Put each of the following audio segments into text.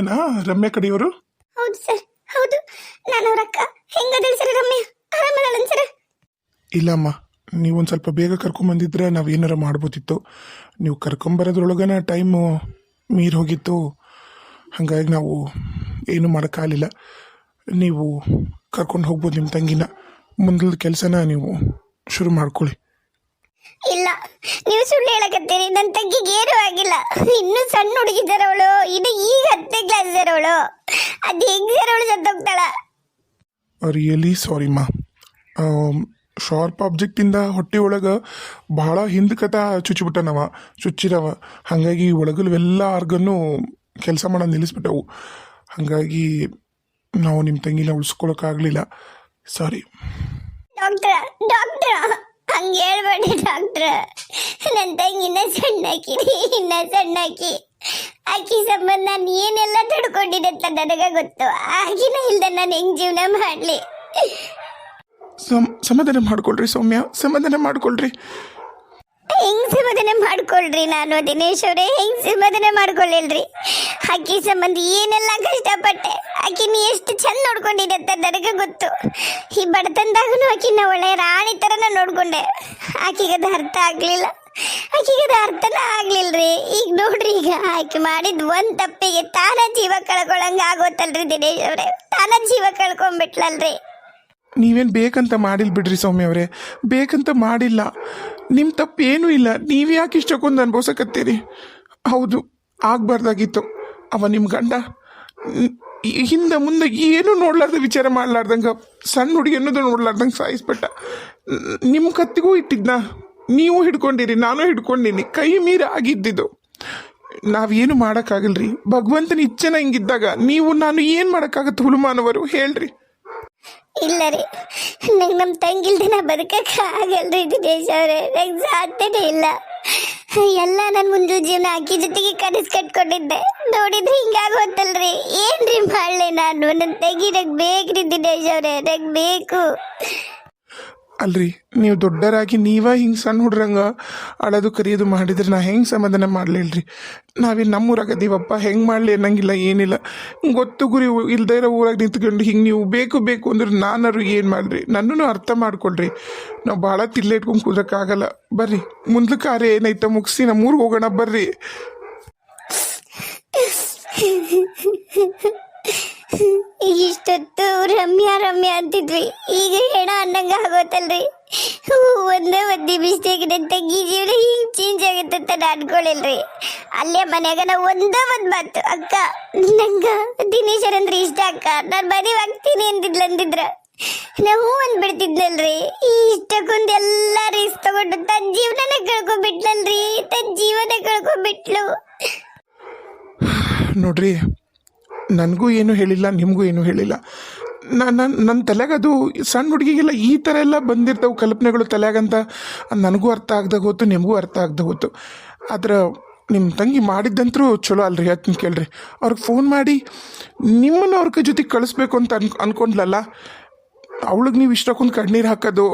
ನೀವೇನಾ ರಮ್ಯಾ ಕಡೆಯವರು? ಹೌದು ಸರ್ ಹೌದು. ನಾನು ಅವ್ರ ಅಕ್ಕ. ಹೆಂಗದಳ ಸರ್ ರಮ್ಯ? ಆರಾಮದಳನ್ ಸರ್? ಇಲ್ಲಮ್ಮ ನೀವೊಂದು ಸ್ವಲ್ಪ ಬೇಗ ಕರ್ಕೊಂಬಂದಿದ್ರೆ ನಾವು ಏನಾರ ಮಾಡ್ಬೋದಿತ್ತು. ನೀವು ಕರ್ಕೊಂಬರೋದ್ರೊಳಗನ ಟೈಮು ಮೀರಿ ಹೋಗಿತ್ತು. ಹಾಗಾಗಿ ನಾವು ಏನು ಮಾಡೋಕ್ಕಾಗಲಿಲ್ಲ ನೀವು ಕರ್ಕೊಂಡು ಹೋಗ್ಬೋದು ನಿಮ್ಮ ತಂಗಿನ. ಮುಂದಿನ ಕೆಲಸನ ನೀವು ಶುರು ಮಾಡ್ಕೊಳ್ಳಿ. ಇಲ್ಲ ನೀವು ಸುಳ್ಳು ಹೇಳಕತ್ತೀರಿ ನನ್ನ ತಂಗಿಗೆ ಏನೂ ಆಗಿಲ್ಲ. ಇನ್ನೂ ಸಣ್ಣ ಹುಡುಗಿದ್ದಾರ ಅವಳು ಇನ್ನು ಈಗ ಹತ್ತನೇ ಕ್ಲಾಸ್ ಇದ್ದಾರ ಅವಳು ಅದು ಹೆಂಗ್ ಸರ್ ಅವಳು ಸತ್ತೋಗ್ತಾಳ ರಿಯಲಿ ಸಾರಿಮ್ಮ ಶಾರ್ಪ್ ಆಬ್ಜೆಕ್ಟಿಂದ ಹೊಟ್ಟೆ ಒಳಗೆ ಭಾಳ ಹಿಂದಕತ ಚುಚ್ಚಿಬಿಟ್ಟನವ ಚುಚ್ಚಿರವ ಹಾಗಾಗಿ ಒಳಗಲ್ವೆಲ್ಲ ಆರ್ಗನ್ನು ಕೆಲಸ ಮಾಡೋ ನಿಲ್ಲಿಸ್ಬಿಟ್ಟವು. ಹಾಗಾಗಿ ನಾವು ನಿಮ್ಮ ತಂಗಿನ ಉಳಿಸ್ಕೊಳಕ್ಕಾಗಲಿಲ್ಲ ಸಾರಿ ಡಾಕ್ಟರ್ ಡಾಕ್ಟ್ರ ಹಂಗೆ ಹೇಳ್ಬೇಡಿ ಡಾಕ್ಟ್ರ. ನನ್ನ ತಂಗಿ ಇನ್ನ ಸಣ್ಣಾಕಿ ಇನ್ನ ಸಣ್ಣಾಕಿ ಆಕಿ. ಸಂಬಂಧ ನಾನು ಏನೆಲ್ಲ ತಡ್ಕೊಂಡಿದ್ದೆ ಅಂತ ನನಗೆ ಗೊತ್ತು. ಆಗಿನ ಇಲ್ದ ನಾನು ಹೆಂಗ್ ಜೀವನ ಮಾಡ್ಲಿ? ಸಮ್, ಸಮಾಧಾನ ಮಾಡ್ಕೊಳ್ರಿ ಸೌಮ್ಯ, ಸಮಾಧಾನ ಮಾಡ್ಕೊಳ್ರಿ. ಹೆಂಗ್ ಸಮಾಧಾನ ಮಾಡ್ಕೊಳ್ರಿ ನಾನು, ದಿನೇಶ್ ಅವರೇ ಹೆಂಗ್ ಸಮಾಧಾನ ಮಾಡ್ಕೊಳ್ಳಿಲ್ರಿ ಅಕ್ಕಿ ಸಂಬಂಧ ಏನೆಲ್ಲ ಕಷ್ಟಪಟ್ಟೆ ಆಕಿನ ಎಷ್ಟು ಚಂದ ನೋಡ್ಕೊಂಡಿದೆ ಅಂತ ನನಗೆ ಗೊತ್ತು. ಈ ಬಡತನದಾಗನು ಆಕಿನ ಒಳ್ಳೆ ರಾಣಿ ತರನ ನೋಡ್ಕೊಂಡೆ. ಆಕಿಗೆ ಅದು ಅರ್ಥ ಆಗಲಿಲ್ಲ. ಆಕಿಗೆ ಅದು ಅರ್ಥನ ಆಗ್ಲಿಲ್ರಿ. ಈಗ ನೋಡ್ರಿ, ಈಗ ಆಕೆ ಮಾಡಿದ ಒಂದ್ ತಪ್ಪಿಗೆ ತಾನ ಜೀವ ಕಳ್ಕೊಳಂಗ ಆಗೋತಲ್ರಿ ದಿನೇಶ್ ಅವ್ರೆ. ತಾನ ಜೀವ ಕಳ್ಕೊಂಡ್ಬಿಟ್ಲಲ್ರಿ. ನೀವೇನು ಬೇಕಂತ ಮಾಡಿಲ್ಲ ಬಿಡ್ರಿ ಸೌಮ್ಯ ಅವರೇ. ಬೇಕಂತ ಮಾಡಿಲ್ಲ. ನಿಮ್ಮ ತಪ್ಪು ಏನೂ ಇಲ್ಲ. ನೀವು ಯಾಕೆ ಇಷ್ಟಕ್ಕೊಂದು ಅನುಭವಿಸಕತ್ತೀರಿ? ಹೌದು, ಆಗಬಾರ್ದಾಗಿತ್ತು. ಅವ ನಿಮ್ಮ ಗಂಡ. ಹಿಂದೆ ಮುಂದೆ ಏನೂ ನೋಡ್ಲಾರ್ದ ವಿಚಾರ ಮಾಡ್ಲಾರ್ದಂಗೆ, ಸಣ್ಣ ಹುಡುಗಿ ಅನ್ನೋದು ನೋಡ್ಲಾರ್ದಂಗೆ ಸಾಯಿಸ್ಬಿಟ್ಟ. ನಿಮ್ಮ ಕತ್ತಿಗೂ ಇಟ್ಟಿದ್ನ. ನೀವು ಹಿಡ್ಕೊಂಡಿರಿ, ನಾನು ಹಿಡ್ಕೊಂಡಿನಿ. ಕೈ ಮೀರ ಆಗಿದ್ದಿದ್ದು ನಾವೇನು ಮಾಡೋಕ್ಕಾಗಲ್ರಿ? ಭಗವಂತನ ಇಚ್ಛೆನ ಹಿಂಗಿದ್ದಾಗ, ನೀವು ನಾನು ಏನು ಮಾಡೋಕ್ಕಾಗತ್ತೆ ಹುಲುಮಾನವರು ಹೇಳ್ರಿ. ಇಲ್ಲ ರೀ. ನಂಗೆ ನಮ್ಮ ತಂಗಿಲ್ದೆ ನಾ ಬದುಕಕ್ಕೆ ಆಗಲ್ರಿ ದಿನೇಶ್ ಅವರೇ. ನಂಗೆ ಸಾಧ್ಯನೇ ಇಲ್ಲ. ಎಲ್ಲ ನನ್ನ ಮುಂದೆ ಜೀವನ ಅಕ್ಕಿ ಜೊತೆಗೆ ಕನಸು ಕಟ್ಕೊಂಡಿದ್ದೆ. ನೋಡಿದ್ರೆ ಹಿಂಗಾಗೋತಲ್ರಿ. ಏನ್ರಿ ಮಾಡಲಿ ನಾನು? ನನ್ನ ತಂಗಿ ನಂಗೆ ಬೇಕ್ರಿ ದಿನೇಶ್ ಅವರೇ. ನಂಗೆ ಬೇಕು. ಅಲ್ರಿ, ನೀವು ದೊಡ್ಡರಾಗಿ ನೀವ ಹಿಂಗೆ ಸಣ್ಣ ಹುಡ್ರಂಗ ಅಳದು ಕರಿಯೋದು ಮಾಡಿದ್ರೆ ನಾ ಹೆಂಗೆ ಸಮಾಧಾನ ಮಾಡ್ಲಿಲ್ರಿ? ನಾವೇನು ನಮ್ಮೂರಾಗ ಅದೀವಪ್ಪ ಹೆಂಗೆ ಮಾಡಲಿ ಅನ್ನಂಗಿಲ್ಲ, ಏನಿಲ್ಲ. ಗೊತ್ತು ಗುರಿ ಇಲ್ದೇ ಇರೋ ಊರಾಗ ನಿಂತ್ಕೊಂಡು ಹಿಂಗೆ ನೀವು ಬೇಕು ಬೇಕು ಅಂದ್ರೆ ನಾನಾರು ಏನು ಮಾಡ್ರಿ? ನನ್ನೂ ಅರ್ಥ ಮಾಡ್ಕೊಳ್ರಿ. ನಾವು ಭಾಳ ತಿಲ್ಲೆ ಇಟ್ಕೊಂಡು ಆಗಲ್ಲ ಬರ್ರಿ ಮುಂದ್ಲ ಕಾರ್ಯ ಏನೈತ ಮುಗಿಸಿ ನಮ್ಮೂರಿಗೆ ಹೋಗೋಣ, ಬರ್ರಿ. ಇಷ್ಟೊತ್ತು ರಮ್ಯಾ ರಮ್ಯಾ ಅಂತಿದ್ವಿ. ಈಗ ಹೆಣ ಅನ್ನಂಗ ಆಗೋತಲ್ರಿ. ಒಂದೇ ಒಂದ್ ಮಿಸ್ಟೇಕ್ ತಂಗಿ ಜೀವನ ಹಿಂಗ್ ಚೇಂಜ್ ಆಗುತ್ತೆ ಅಂತ ನಾನು ಅನ್ಕೊಳ್ಳಿಲ್ರಿ ಅಲ್ಲೇ ಮನ್ಯಾಗ ನಾವು ಒಂದೇ ಒಂದು ಮಾತು, ಅಕ್ಕ, ನಂಗ ದಿನೇಶರ್ ಅಂದ್ರೆ ಇಷ್ಟ ಅಕ್ಕ. ನಾನು ಮದುವೆ ಆಗ್ತೀನಿ ಅಂದಿದ್ಲ ಅಂದಿದ್ರ. ನಾವು ಒಂದ್ ಬಿಡ್ತಿದ್ನಲ್ರಿ ಈ ಇಷ್ಟಕ್ಕೊಂದ್ ಎಲ್ಲ ರಿಸ್ಕ್ ತಗೊಂಡು ತನ್ನ ಜೀವನನೇ ಕಳ್ಕೊಂಡ್ಬಿಟ್ಲಲ್ರಿ ತನ್ನ ಜೀವನ ಕಳ್ಕೊಂಡ್ಬಿಟ್ಲು. ನೋಡ್ರಿ ನನಗೂ ಏನು ಹೇಳಿಲ್ಲ ನಿಮಗೂ ಏನು ಹೇಳಿಲ್ಲ. ನನ್ನ ನನ್ನ ತಲೆಗದು ಸಣ್ಣ ಹುಡುಗಿಗೆಲ್ಲ ಈ ಥರ ಎಲ್ಲ ಬಂದಿರ್ತಾವೆ ಕಲ್ಪನೆಗಳು ತಲೆಗಂತ. ನನಗೂ ಅರ್ಥ ಆಗ್ದಾಗ ಹೋತು ನಿಮಗೂ ಅರ್ಥ ಆಗ್ದಾಗ ಹೋಯ್ತು ಆದ್ರೆ ನಿಮ್ಮ ತಂಗಿ ಮಾಡಿದ್ದಂತರೂ ಚಲೋ ಅಲ್ರಿ ಅದನ್ನ ಕೇಳ್ರಿ. ಅವ್ರಿಗೆ ಫೋನ್ ಮಾಡಿ ನಿಮ್ಮನ್ನು ಅವ್ರ ಜೊತೆ ಕಳಿಸ್ಬೇಕು ಅಂತ ಅನ್ ಅನ್ಕೊಂಡ್ಲಲ್ಲ ಅವಳಿಗೆ ನೀವು ಇಷ್ಟಕ್ಕೊಂದು ಕಣ್ಣೀರು ಹಾಕೋದು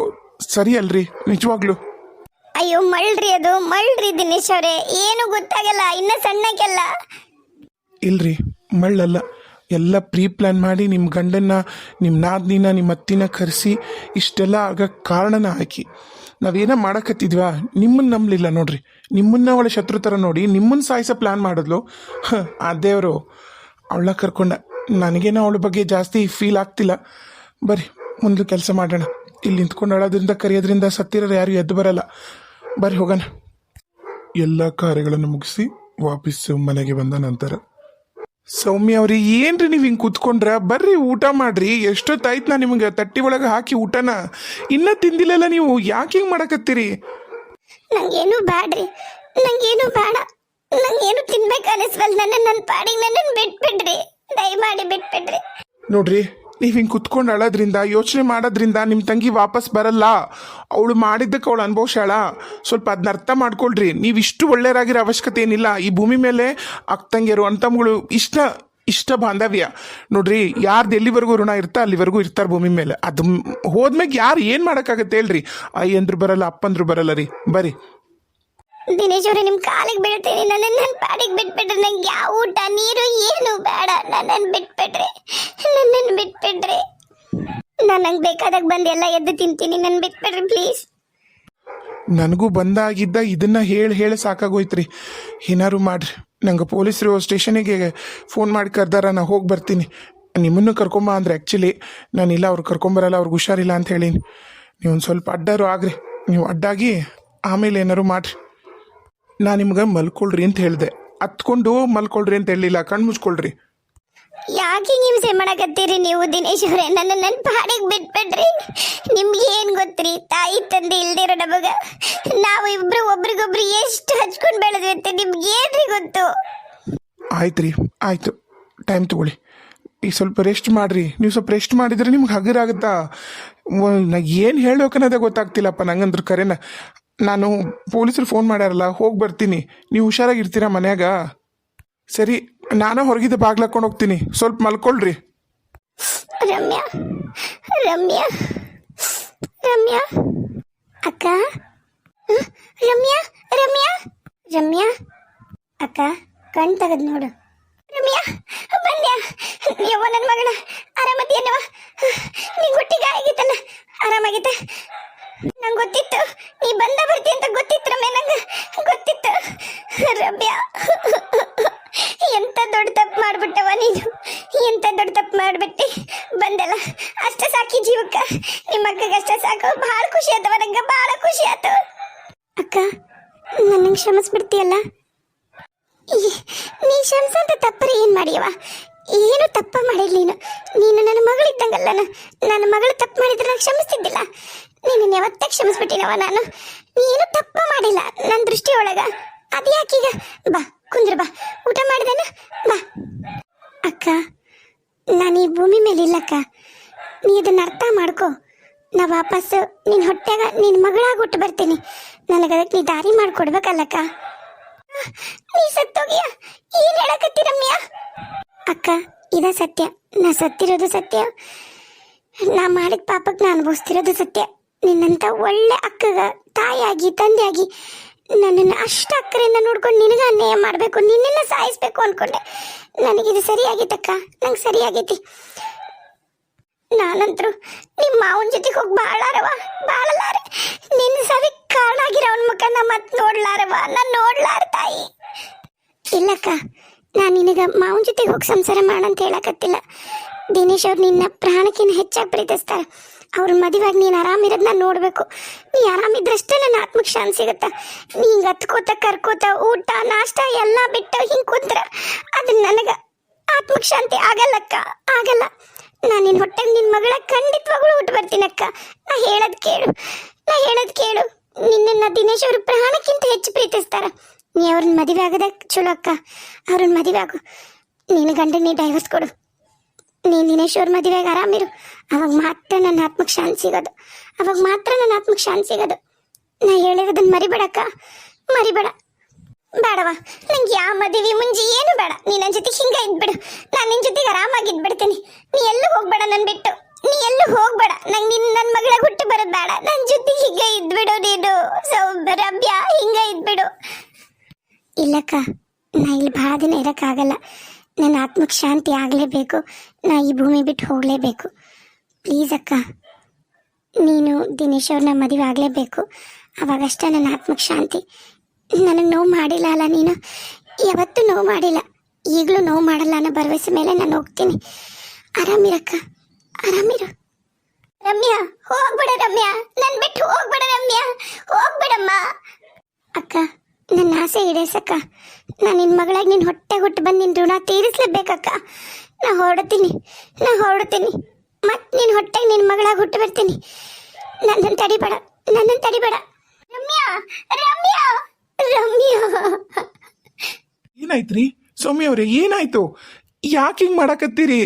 ಸರಿ ಅಲ್ರಿ ನಿಜವಾಗ್ಲೂ. ಅಯ್ಯೋ ಮಳ್ರಿ ಅದು ಮಳ್ರಿ ದಿನೇಶ್ ಅವರೇ ಏನು ಗೊತ್ತಾಗಲ್ಲ ಇನ್ನ ಸಣ್ಣಕ್ಕೆಲ್ಲ. ಇಲ್ರಿ. ಮಳ್ಳಲ್ಲ. ಎಲ್ಲ ಪ್ರೀ ಪ್ಲ್ಯಾನ್ ಮಾಡಿ ನಿಮ್ಮ ಗಂಡನ್ನ ನಿಮ್ಮ ನಾದ್ನಿನ ನಿಮ್ಮ ಅತ್ತಿನ ಕರೆಸಿ ಇಷ್ಟೆಲ್ಲ ಆಗಕ್ಕೆ ಕಾರಣನ ಹಾಕಿ. ನಾವೇನೋ ಮಾಡಕತ್ತಿದ್ವಾ? ನಿಮ್ಮನ್ನ ನಂಬಲಿಲ್ಲ ನೋಡ್ರಿ. ನಿಮ್ಮನ್ನ ಅವಳ ಶತ್ರು ಥರ ನೋಡಿ ನಿಮ್ಮನ್ನ ಸಾಯಿಸೋ ಪ್ಲ್ಯಾನ್ ಮಾಡಿದ್ಲು. ಆ ದೇವರು ಅವಳ ಕರ್ಕೊಂಡ. ನನಗೇನೋ ಅವಳ ಬಗ್ಗೆ ಜಾಸ್ತಿ ಫೀಲ್ ಆಗ್ತಿಲ್ಲ. ಬರ್ರಿ ಮುಂದೆ ಕೆಲಸ ಮಾಡೋಣ. ಇಲ್ಲಿ ನಿಂತ್ಕೊಂಡು ಅಳೋದ್ರಿಂದ, ಕರೆಯೋದ್ರಿಂದ ಸತ್ತಿರೋರು ಯಾರು ಎದ್ದು ಬರಲ್ಲ. ಬರ್ರಿ, ಹೋಗೋಣ. ಎಲ್ಲ ಕಾರ್ಯಗಳನ್ನು ಮುಗಿಸಿ ವಾಪಸ್ಸು ಮನೆಗೆ ಬಂದ ನಂತರ ಸೌಮ್ಯ ಅವ್ರಿ ಏನ್ರಿ ನೀವು ಹಿಂಗೆ ಕೂತ್ಕೊಂಡ್ರ? ಬರ್ರಿ ಊಟ ಮಾಡ್ರಿ. ಎಷ್ಟೊತ್ತಾಯ್ತು ನಾ ನಿಮ್ಗೆ ತಟ್ಟಿ ಒಳಗೆ ಹಾಕಿ ಊಟನ. ಇನ್ನ ತಿಂದಿಲ್ಲಲ್ಲ ನೀವು ಯಾಕೆ ಹಿಂಗೆ ಮಾಡಕತ್ತೀರಿ? ನಂಗೇನು ಬ್ಯಾಡ್ರಿ. ನಂಗೇನು ಬೇಡ ನಂಗೇನು ತಿನ್ಬೇಕು ಅನಿಸ್ವಲ್ ನನ್ನ ನನ್ನ ಪಾಡಿಗೆ ನನ್ನನ್ನು ಬಿಟ್ಬಿಡ್ರಿ. ದಯಮಾಡಿ ಬಿಟ್ಬಿಡ್ರಿ. ನೋಡ್ರಿ ನೀವು ಹಿಂಗೆ ಕುತ್ಕೊಂಡು ಅಳೋದ್ರಿಂದ, ಯೋಚನೆ ಮಾಡೋದ್ರಿಂದ ನಿಮ್ಮ ತಂಗಿ ವಾಪಸ್ ಬರಲ್ಲ. ಅವಳು ಮಾಡಿದ್ದಕ್ಕೆ ಅವಳು ಅನುಭವಿಸ್ಯಾಳ. ಸ್ವಲ್ಪ ಅದನ್ನ ಅರ್ಥ ಮಾಡ್ಕೊಳ್ರಿ. ನೀವು ಇಷ್ಟು ಒಳ್ಳೆಯರಾಗಿರೋ ಅವಶ್ಯಕತೆ ಏನಿಲ್ಲ. ಈ ಭೂಮಿ ಮೇಲೆ ಅಕ್ಕಂಗಿರು ಅಂತಮ್ಗಳು ಇಷ್ಟ ಇಷ್ಟ ಬಾಂಧವ್ಯ. ನೋಡ್ರಿ, ಯಾರ್ದು ಎಲ್ಲಿವರೆಗೂ ಋಣ ಇರ್ತಾ ಅಲ್ಲಿವರೆಗೂ ಇರ್ತಾರೆ ಭೂಮಿ ಮೇಲೆ. ಅದು ಹೋದ್ಮ್ಯಾಗ ಯಾರು ಏನು ಮಾಡೋಕ್ಕಾಗತ್ತೆ ಹೇಳ್ರಿ. ಅಯ್ಯಂದ್ರು ಬರಲ್ಲ ಅಪ್ಪಂದ್ರು ಬರಲ್ಲ ರೀ. ಬರ್ರಿ. ದಿನೇಶ್ ಅವ್ರೆ ನಿಮ್ಮ ಕಾಲಿಗೆ ಬೀಳ್ತೀನಿ ನನ್ನ ನನ್ನ ಪಾಡಿಗೆ ಬಿಟ್ಬಿಟ್ರೆ ನಂಗೆ ಯಾವ ಊಟ, ನೀರು ನನ್ನನ್ನು ಬಿಟ್ಬಿಡ್ರಿ ನನ್ನನ್ನು ಬಿಟ್ಬಿಡ್ರಿ. ನಾನು ನಂಗೆ ಬೇಕಾದಾಗ ಬಂದು ಎಲ್ಲ ಎದ್ದು ತಿಂತೀನಿ ನನ್ನ ಬಿಟ್ಬಿಡ್ರಿ ಪ್ಲೀಸ್ ನನಗೂ ಬಂದಾಗಿದ್ದ ಇದನ್ನ ಹೇಳಿ ಹೇಳಿ ಸಾಕಾಗೋಯ್ತ್ರಿ. ಏನಾರು ಮಾಡ್ರಿ. ನಂಗೆ ಪೊಲೀಸರು ಸ್ಟೇಷನಿಗೆ ಫೋನ್ ಮಾಡಿ ಕರ್ದಾರ, ನಾ ಹೋಗಿ ಬರ್ತೀನಿ. ನಿಮ್ಮನ್ನು ಕರ್ಕೊಂಬ ಅಂದ್ರೆ ಆ್ಯಕ್ಚುಲಿ ನಾನಿಲ್ಲ, ಅವ್ರು ಕರ್ಕೊಂಬರಲ್ಲ, ಅವ್ರಿಗೆ ಹುಷಾರಿಲ್ಲ ಅಂತ ಹೇಳೀನಿ. ನೀವು ಒಂದು ಸ್ವಲ್ಪ ಅಡ್ಡಾರು ಆಗ್ರಿ. ನೀವು ಅಡ್ಡಾಗಿ ಆಮೇಲೆ ಏನಾರು ಮಾಡ್ರಿ. ನಾ ನಿಮ್ಗೆ ಮಲ್ಕೊಳ್ರಿ ಅಂತ ಹೇಳಿದೆ. ಹತ್ಕೊಂಡು ಮಲ್ಕೊಳ್ರಿ ಅಂತ ಹೇಳಿಲ್ಲ ಕಣ್ಣು ಮುಚ್ಕೊಳ್ರಿ ಯಾಕೆ ಹಿಂಸೆ ಮಾಡಕತ್ತೀರಿ ನೀವು, ದಿನೇಶ್ ಅವರೇ? ನನ್ನ ನನ್ನ ಪಾಡಿಗೆ ಬಿಟ್ಬಿಡ್ರಿ. ನಿಮ್ಗೆ ಏನು ಗೊತ್ತ್ರಿ? ತಾಯಿ, ತಂದೆ ಇಲ್ದಿರೋ ನಮಗೆ ನಾವು ಇಬ್ರು ಒಬ್ರಿಗೊಬ್ರು ಎಷ್ಟು ಹಚ್ಕೊಂಡು ಬೆಳೆದ್ವಿ ಅಂತ ನಿಮ್ಗೆ ಏನ್ರಿ ಗೊತ್ತು? ಆಯ್ತು ರೀ ಆಯಿತು. ಟೈಮ್ ತಗೊಳ್ಳಿ. ಈಗ ಸ್ವಲ್ಪ ರೆಸ್ಟ್ ಮಾಡಿರಿ. ನೀವು ಸ್ವಲ್ಪ ರೆಸ್ಟ್ ಮಾಡಿದ್ರೆ ನಿಮ್ಗೆ ಹಗುರಾಗುತ್ತಾ ನಾ ಏನು ಹೇಳ್ಬೇಕನ್ನೋದೇ ಗೊತ್ತಾಗ್ತಿಲ್ಲಪ್ಪ ನಂಗಂದ್ರೆ ಕರೆನ. ನಾನು ಪೊಲೀಸರು ಫೋನ್ ಮಾಡ್ಯಾರಲ್ಲ, ಹೋಗಿ ಬರ್ತೀನಿ. ನೀವು ಹುಷಾರಾಗಿರ್ತೀರಾ ಮನ್ಯಾಗ? ಸರಿ, ನಾನು ಹೊರಗಿದ್ದ ಬಾಗ್ಲಾಕೊಂಡು ಹೋಗ್ತೀನಿ. ಸ್ವಲ್ಪ ಮಲ್ಕೊಳ್ರಿ. ರಮ್ಯಾ ರಮ್ಯಾ ರಮ್ಯಾ. ಅಕ್ಕ ಹ? ರಮ್ಯಾ ರಮ್ಯಾ. ರಮ್ಯಾ, ಅಕ್ಕ, ಕಣ್ ತೆಗೆದ್ ನೋಡು. ರಮ್ಯಾ ಬಂದ್ಯಾ ಯವ್ವ ನನ್ನ ಮಗಳ ಆರಾಮದಿಯನವ ನೀ ಗುಟ್ಟಿಗೆ ಆಗಿತ್ತಲ್ಲ? ಆರಾಮಾಗಿತ್ತ ನಂಗೆ ಗೊತ್ತಿತ್ತು. ನೀ ಬಂದ ಬರ್ತಿ ಅಂತ ಗೊತ್ತಿತ್ತು ರಮ್ಯಾ, ನಂಗೆ ಗೊತ್ತಿತ್ತು. ರಮ್ಯಾ. ಎಂತ ದೊಡ್ಡ ತಪ್ಪು ಮಾಡ್ಬಿಟ್ಟವ ನೀನು? ಎಂತ ದೊಡ್ಡ ತಪ್ಪು ಮಾಡ್ಬಿಟ್ಟೆ? ಬಂದಲ್ಲ, ಅಷ್ಟ ಸಾಕಿ ಜೀವಕ್ಕ. ನಿಮ್ಮ ಅಕ್ಕಗೆ ಅಷ್ಟ ಸಾಕು. ಬಹಳ ಖುಷಿ ಆತವ ನಂಗೆ ಬಹಳ ಖುಷಿ ಆತು ಅಕ್ಕ ನನ್ನ ಕ್ಷಮಿಸ್ಬಿಡ್ತೀಯಲ್ಲ? ನೀ ಕ್ಷಮಿಸಂತ ತಪ್ಪರೆ ಏನ್ ಮಾಡಿಯವ? ಏನು ತಪ್ಪ ಮಾಡಿಲ್ಲ ನೀನು. ನೀನು ನನ್ನ ಮಗಳಿದ್ದಂಗಲ್ಲ ನನ್ನ ಮಗಳು ತಪ್ಪು ಮಾಡಿದ್ರೆ ನಾನು ಕ್ಷಮಿಸ್ತಿದ್ದಿಲ್ಲ. ನೀನು ಯಾವತ್ತೇ ಕ್ಷಮಿಸ್ಬಿಟ್ಟಿನವ ನಾನು. ನೀನು ತಪ್ಪ ಮಾಡಿಲ್ಲ ನನ್ನ ದೃಷ್ಟಿಯೊಳಗ. ಅದ್ಯಾಕೀಗ? ಬಾ, ಕುಂದ್ರ ಬಾ ಊಟ ಮಾಡಿದೇನ ಬಾ ಅಕ್ಕ ನಾನು ಈ ಭೂಮಿ ಮೇಲೆ ಇಲ್ಲಕ್ಕ ನೀ ಇದನ್ನ ಅರ್ಥ ಮಾಡ್ಕೋ. ನಾ ವಾಪಸ್ ನಿನ್ನ ಹೊಟ್ಟೆಗ ನಿನ್ನ ಮಗಳಾಗಿ ಹುಟ್ಟು ಬರ್ತೀನಿ. ನನಗದಕ್ಕೆ ನೀ ದಾರಿ ಮಾಡ್ಕೊಡ್ಬೇಕಲ್ಲಕ್ಕ? ನೀ ಸತ್ತೋಗಿಯ? ಏನ್ ಹೇಳಕತ್ತಿ ರಮ್ಯ? ಅಕ್ಕ, ಇದ ಸತ್ಯ. ನಾ ಸತ್ತಿರೋದು ಸತ್ಯ. ನಾ ಮಾಡಿದ ಪಾಪಕ್ಕೆ ನಾ ಅನುಭವಿಸ್ತಿರೋದು ಸತ್ಯ. ನಿನ್ನಂತ ಒಳ್ಳೆ ಅಕ್ಕಗ, ತಾಯಿಯಾಗಿ, ತಂದೆಯಾಗಿ ನನ್ನನ್ನು ಅಷ್ಟ ಅಕ್ಕರಿಂದ ನೋಡ್ಕೊಂಡು ನಿನಗ ಅನ್ಯಾಯ ಮಾಡಬೇಕು, ನಿನ್ನನ್ನ ಸಾಯಿಸ್ಬೇಕು ಅನ್ಕೊಂಡೆ. ನನಗಿದು ಸರಿಯಾಗಿತ್ತಕ್ಕ ನಂಗೆ ಸರಿಯಾಗೈತಿ. ನಾನಂತ್ರು ನಿಮ್ಮ ಮಾವನ ಜೊತೆಗೆ ಹೋಗಿ ಬಾಳಾರವ ಬಾಳಲಾರೆ. ನಿನ್ನ ಸವಿ ಕಾರಣ ಆಗಿರೋ ಅವನ ಮುಖ ನಾ ಮತ್ತೆ ನೋಡ್ಲಾರವ ನಾನು ನೋಡ್ಲಾರ ತಾಯಿ. ಇಲ್ಲಕ್ಕ, ನಾನು ನಿನಗೆ ಮಾವನ ಜೊತೆಗೆ ಹೋಗಿ ಸಂಸಾರ ಮಾಡಂತ ಹೇಳಕತ್ತಿಲ್ಲ. ದಿನೇಶ್ ಅವ್ರು ನಿನ್ನ ಪ್ರಾಣಕ್ಕಿನ್ನ ಹೆಚ್ಚಾಗಿ ಪ್ರೀತಿಸ್ತಾರೆ. ಅವ್ರ ಮದುವೆಯಾಗಿ ನೀನು ಆರಾಮಿರೋದನ್ನ ನೋಡಬೇಕು. ನೀ ಆರಾಮಿದ್ರಷ್ಟೇ ನನ್ನ ಆತ್ಮಕ್ಕೆ ಶಾಂತಿ ಸಿಗುತ್ತ. ನೀ ಹಿಂಗೆ ಹತ್ಕೋತ, ಕರ್ಕೋತ, ಊಟ, ನಾಷ್ಟ ಎಲ್ಲ ಬಿಟ್ಟು ಹಿಂಗೆ ಕುಂತ್ರ, ಅದು ನನಗೆ ಆತ್ಮಕ್ಕೆ ಶಾಂತಿ ಆಗಲ್ಲಕ್ಕ, ಆಗಲ್ಲ. ನಾನು ನಿನ್ನ ಹೊಟ್ಟೆಗೆ ನಿನ್ನ ಮಗಳ ಖಂಡಿತವಾಗ್ಲೂ ಹುಟ್ಟು ಬರ್ತೀನಕ್ಕ. ನಾ ಹೇಳೋದು ಕೇಳು. ನಾ ಹೇಳೋದು ಕೇಳು. ನಿನ್ನನ್ನು ದಿನೇಶ್ ಅವರು ಪ್ರಾಣಕ್ಕಿಂತ ಹೆಚ್ಚು ಪ್ರೀತಿಸ್ತಾರ. ನೀ ಅವ್ರನ್ನ ಮದುವೆ ಆಗದ ಚಲೋ ಅಕ್ಕ. ಅವ್ರನ್ನ ಮದುವೆ ಆಗು. ನಿನ್ನ ಗಂಡ ನೀ ಡೈವರ್ಸ್ ಕೊಡು. ನೀನು ದಿನೇಶ್ ಅವ್ರ ಮದುವೆಗೆ ಆರಾಮಿರು ಅವಾಗ ಮಾತ್ರ ನನ್ನ ಆತ್ಮಕ್ಕೆ ಶಾಂತಿ ಸಿಗೋದು. ಅವಾಗ ಮಾತ್ರ ನನ್ನ ಆತ್ಮಕ್ಕೆ ಶಾಂತಿ ಸಿಗೋದು. ನಾ ಹೇಳಿರೋದನ್ನ ಮರಿಬೇಡಕ್ಕ ಮರಿಬೇಡ. ಬೇಡವ. ನಂಗೆ ಯಾವ ಮದುವೆ ಮುಂಜಿ ಏನು ಬೇಡ. ನೀ ನನ್ನ ಜೊತೆ ಹಿಂಗ ಇದ್ಬಿಡು. ನಾನು ನಿನ್ನ ಜೊತೆಗೆ ಆರಾಮಾಗಿ ಇದ್ಬಿಡ್ತೀನಿ ನೀ ಎಲ್ಲೂ ಹೋಗ್ಬೇಡ ನನ್ ಬಿಟ್ಟು. ನೀ ಎಲ್ಲೂ ಹೋಗ್ಬೇಡ. ನಂಗೆ ನಿನ್ನ ನನ್ನ ಮಗಳ ಹುಟ್ಟು ಬರೋದು ಬೇಡ. ನನ್ನ ಜೊತೆ ಹಿಂಗ ಇದ್ಬಿಡು ನೀನು. ಸೌಭ್ಯ ಹಿಂಗ ಇದ್ಬಿಡು. ಇಲ್ಲಕ್ಕ, ನಾ ಇಲ್ಲಿ ಭಾಳ ದಿನ ಇರೋಕ್ಕಾಗಲ್ಲ. ನನ್ನ ಆತ್ಮಕ್ಕೆ ಶಾಂತಿ ಆಗಲೇಬೇಕು. ನಾ ಈ ಭೂಮಿ ಬಿಟ್ಟು ಹೋಗಲೇಬೇಕು. ಪ್ಲೀಸ್ ಅಕ್ಕ, ನೀನು ದಿನೇಶ್ ಅವ್ರನ್ನ ಮದುವೆ ಆಗಲೇಬೇಕು. ಅವಾಗಷ್ಟೇ ನನ್ನ ಆತ್ಮಕ್ಕೆ ಶಾಂತಿ ನನಗೆ ನೋವು ಮಾಡಿಲ್ಲ ಅಲ್ಲ ನೀನು? ಯಾವತ್ತೂ ನೋವು ಮಾಡಿಲ್ಲ. ಈಗಲೂ ನೋವು ಮಾಡಲ್ಲ ಅನ್ನೋ ಭರವಸೆ ಮೇಲೆ ನಾನು ಹೋಗ್ತೀನಿ. ಆರಾಮಿರಕ್ಕ, ಆರಾಮಿರು. ರಮ್ಯಾ, ಹೋಗ್ಬೇಡ ರಮ್ಯಾ. ನನ್ ಬಿಟ್ಟು ಹೋಗ್ಬೇಡ ರಮ್ಯಾ. ಹೋಗ್ಬೇಡಮ್ಮ. ಅಕ್ಕ, ನನ್ನ ಆಸೆ ಈಡೇರ್ಸಕ್ಕ ನಾನು ನಿನ್ನ ಮಗಳಾಗಿ ನಿನ್ನ ಹೊಟ್ಟೆ ಹುಟ್ಟು ಬಂದು ನಿನ್ನ ಋಣ ತೀರಿಸ್ಲೇಬೇಕಕ್ಕ. ನಾ ಹೊರಡ್ತೀನಿ ನಾ ಹೊರಡ್ತೀನಿ. ಮತ್ತೆ ನಿನ್ನ ಹೊಟ್ಟೆಗೆ ನಿನ್ನ ಮಗಳಾಗಿ ಹುಟ್ಟು ಬರ್ತೀನಿ. ನನ್ನನ್ನು ತಡಿಬೇಡ ನನ್ನನ್ನು ತಡಿಬೇಡ. ರಮ್ಯಾ ರಮ್ಯಾ ರಮ್ಯಾ. ಏನಾಯ್ತು ರೀ ಸೌಮ್ಯ ಅವರೇ ಏನಾಯ್ತು? ಯಾಕೆ ಹಿಂಗೆ ಮಾಡಕತ್ತೀರಿ?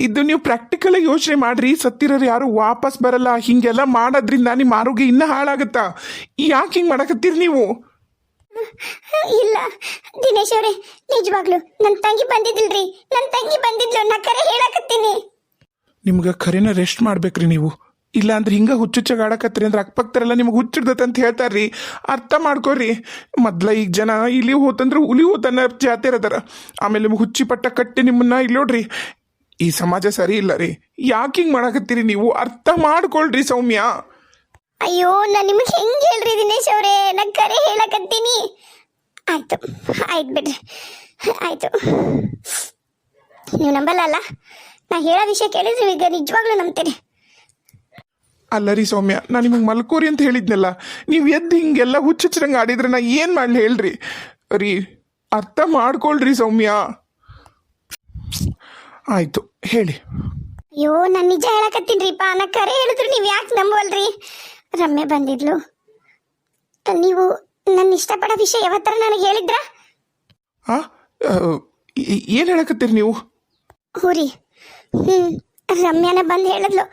ಇದು ನೀವು ಪ್ರಾಕ್ಟಿಕಲ್ ಯೋಚನೆ ಮಾಡ್ರಿ ಸತ್ತಿರೋರು ಯಾರು ವಾಪಸ್ ಬರಲ್ಲ ಹಿಂಗೆಲ್ಲ ಮಾಡೋದ್ರಿಂದ ನಿಮ್ಮ ಆರೋಗ್ಯ ಇನ್ನೂ ಹಾಳಾಗುತ್ತಾ? ಯಾಕೆ ಹಿಂಗೆ ಮಾಡಕತ್ತೀರಿ ನೀವು? ಇಲ್ಲ ದಿನೇಶ್ ಅವರೇ ನಿಜವಾಗ್ಲು ನನ್ನ ತಂಗಿ ಬಂದಿದ್ದಿಲ್ರಿ ನನ್ನ ತಂಗಿ ಬಂದಿದ್ಲು ನಾ ಕರೆ ಹೇಳಕತ್ತೀನಿ. ನಿಮ್ಗೆ ಖರೇನ ರೆಸ್ಟ್ ಮಾಡ್ಬೇಕ್ರಿ ನೀವು. ಇಲ್ಲ ಅಂದ್ರೆ ಹಿಂಗೆ ಹುಚ್ಚುಚ್ಚಾಗ ಆಡಕತ್ರಿ ಅಂದ್ರೆ ಅಕ್ಕಪಕ್ಕದರೆಲ್ಲ ನಿಮಗೆ ಹುಚ್ಚಿಡ್ದತ್ತೆ ಅಂತ ಹೇಳ್ತಾರ್ರಿ. ಅರ್ಥ ಮಾಡ್ಕೊರಿ. ಮೊದ್ಲ ಈಗ ಜನ ಇಲ್ಲಿ ಹೋತಂದ್ರೆ ಹುಲಿ ಹೋತನ್ನ ಜಾತಿ ಇರದಾರ ಆಮೇಲೆ ನಿಮ್ಗೆ ಹುಚ್ಚಿ ಪಟ್ಟ ಕಟ್ಟಿ ನಿಮ್ಮನ್ನ ಇಲ್ಲಿ ನೋಡ್ರಿ. ಈ ಸಮಾಜ ಸರಿ ಇಲ್ಲ ರೀ. ಯಾಕೆ ಹಿಂಗೆ ಮಾಡಕತ್ತೀರಿ ನೀವು? ಅರ್ಥ ಮಾಡ್ಕೊಳ್ರಿ ಸೌಮ್ಯ. ಅಯ್ಯೋ, ನಾನು ನಿಮಗೆ ಹೆಂಗೆ ಹೇಳ್ರಿ ದಿನೇಶ್ ಅವರೇ? ನಾ ಕರೆ ಹೇಳಕತ್ತೀನಿ. ಆಯ್ತು ಆಯ್ತು ಬಿಡ್ರಿ. ಆಯ್ತು. ನೀವು ನಂಬಲ್ಲ ನಾ ಹೇಳೋ ವಿಷಯ ಕೇಳಿದ್ರೆ ಈಗ ನಿಜವಾಗ್ಲೂ ನಂಬ್ತೀರಿ ಅಲ್ಲ ರೀ ಸೌಮ್ಯ ನಾನು ನಿಮಗೆ ಮಲ್ಕೋರಿ ಅಂತ ಹೇಳಿದ್ನಲ್ಲ ನೀವು ಎದ್ದು ಹಿಂಗೆಲ್ಲ ಹುಚ್ಚುಚ್ಚರಂಗೆ ಆಡಿದ್ರೆ ನಾ ಏನು ಮಾಡಲಿ ಹೇಳ್ರಿ? ರೀ ಅರ್ಥ ಮಾಡ್ಕೊಳ್ರಿ ಸೌಮ್ಯ. ಆಯಿತು ಹೇಳಿ. ಅಯ್ಯೋ ನಾನು ನಿಜ ಹೇಳಕತ್ತೀನ್ರಿಪ್ಪ ನಾ ಕರೆ ಹೇಳಿದ್ರು ನೀವು ಯಾಕೆ ನಂಬಲ್ರಿ ರಮ್ಯ ಬಂದಿದ್ಲು. ನೀವು ನನ್ನ ಇಷ್ಟಪಡೋ ವಿಷಯ ಯಾವತ್ತರ ನನಗೆ ಹೇಳಿದ್ರ? ಆ ಏನು ಹೇಳಕತ್ತೀರಿ ನೀವು? ಹೂರಿ ಹ್ಞೂ ರಮ್ಯಾನ ಬಂದು ಹೇಳಿದ್ಲು.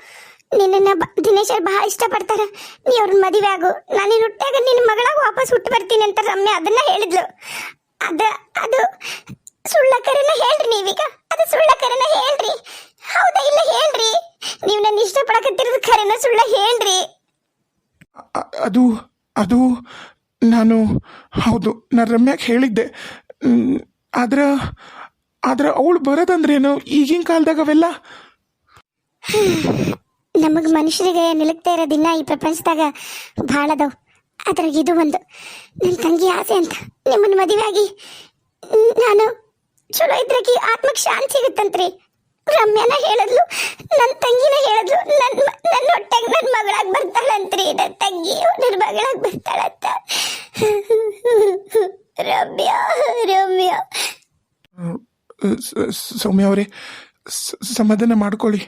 ನಿನ್ನನ್ನ ಬ- ದಿನೇಶ್ ಅವ್ರು ಬಹಳ ಇಷ್ಟಪಡ್ತಾರ. ನೀ ಅವ್ರ ಮದುವೆ ಆಗು. ನಾನು ಹುಟ್ಟಾಗ ನಿನ್ನ ಮಗಳಾಗ ವಾಪಸ್ ಹುಟ್ಟು ಬರ್ತೀನಿ ಅಂತ ರಮ್ಯ ಅದನ್ನ ಹೇಳಿದ್ಲು. ಅದ ಅದು ಸುಳ್ಳ ಕರೆನ ಹೇಳ್ರಿ ನೀವೀಗ. ಅದು ಸುಳ್ಳ ಕರೆನ ಹೇಳ್ರಿ. ಹೌದಾ ಇಲ್ಲ ಹೇಳ್ರಿ? ನೀವು ನನ್ನ ಇಷ್ಟಪಡಕತ್ತಿರೋದು ಕರೆನ ಸುಳ್ಳ ಹೇಳ್ರಿ. ಅದು ಅದು ನಾನು ಹೌದು ನಾನು ರಮ್ಯಾಗೆ ಹೇಳಿದ್ದೆ. ಆದ್ರೆ ಆದ್ರೆ ಅವಳು ಬರೋದಂದ್ರೇನು ಈಗಿನ ಕಾಲದಾಗ ಅವೆಲ್ಲ? ನಮಗೆ ಮನುಷ್ಯರಿಗೆ ನಿಲುಕ್ತಾ ಇರೋ ದಿನ ಈ ಪ್ರಪಂಚದಾಗ ಭಾಳ ಅದಾವ. ಅದ್ರಾಗ ಇದು ಒಂದು ನನ್ನ ತಂಗಿ ಆಸೆ ಅಂತ. ನಿಮ್ಮನ್ನು ಮದುವೆ ಆಗಿ ನಾನು ಚಲೋ ಇದ್ರಾಗಿ ಆತ್ಮಕ್ಕೆ ಶಾಂತಿ ಸಿಗುತ್ತಂತ್ರಿ. ರಮ್ಯಾನ ಹೇಳಿದ್ಲು ನನ್ನ ತಂಗಿನ ಹೇಳಿದ್ಲು ನನ್ನ ನನ್ನ ಹೊಟ್ಟೆಗೆ ನನ್ನ ಮಗಳಾಗಿ ಬರ್ತಾಳಂತ್ರಿ. ನನ್ನ ತಂಗಿ ನನ್ನ ಮಗಳಾಗಿ ಬರ್ತಾಳಂತ. ರಮ್ಯಾ ರಮ್ಯಾ. ಸೌಮ್ಯ ಅವರೇ ಸಮಾಧಾನ ಮಾಡ್ಕೊಳ್ಳಿ.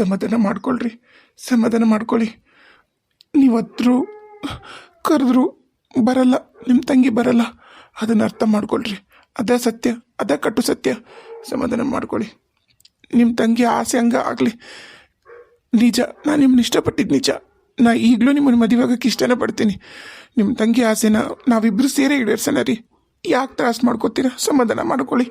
ಸಮಾಧಾನ ಮಾಡ್ಕೊಳ್ರಿ, ಸಮಾಧಾನ ಮಾಡ್ಕೊಳ್ಳಿ. ನೀವತ್ರು ಕರೆದ್ರು ಬರಲ್ಲ ನಿಮ್ಮ ತಂಗಿ ಬರಲ್ಲ, ಅದನ್ನು ಅರ್ಥ ಮಾಡ್ಕೊಳ್ರಿ. ಅದೇ ಸತ್ಯ, ಅದೇ ಕಟ್ಟು ಸತ್ಯ. ಸಮಾಧಾನ ಮಾಡ್ಕೊಳ್ಳಿ. ನಿಮ್ಮ ತಂಗಿ ಆಸೆ ಹಂಗೆ ಆಗಲಿ. ನಿಜ ನಾನು ನಿಮ್ಮನ್ನ ಇಷ್ಟಪಟ್ಟಿದ್ದು ನಿಜ. ನಾ ಈಗಲೂ ನಿಮ್ಮನ್ನು ಮದುವೆ ಇಷ್ಟನ ಇಷ್ಟನೇ ಪಡ್ತೀನಿ. ನಿಮ್ಮ ತಂಗಿ ಆಸೆನ ನಾವಿಬ್ಬರು ಸೇರಿ ಈಡೇರ್ಸೋಣ ರೀ. ಯಾಕೆ ತ್ರಾಸ ಮಾಡ್ಕೋತೀರಾ? ಸಮಾಧಾನ ಮಾಡ್ಕೊಳ್ಳಿ.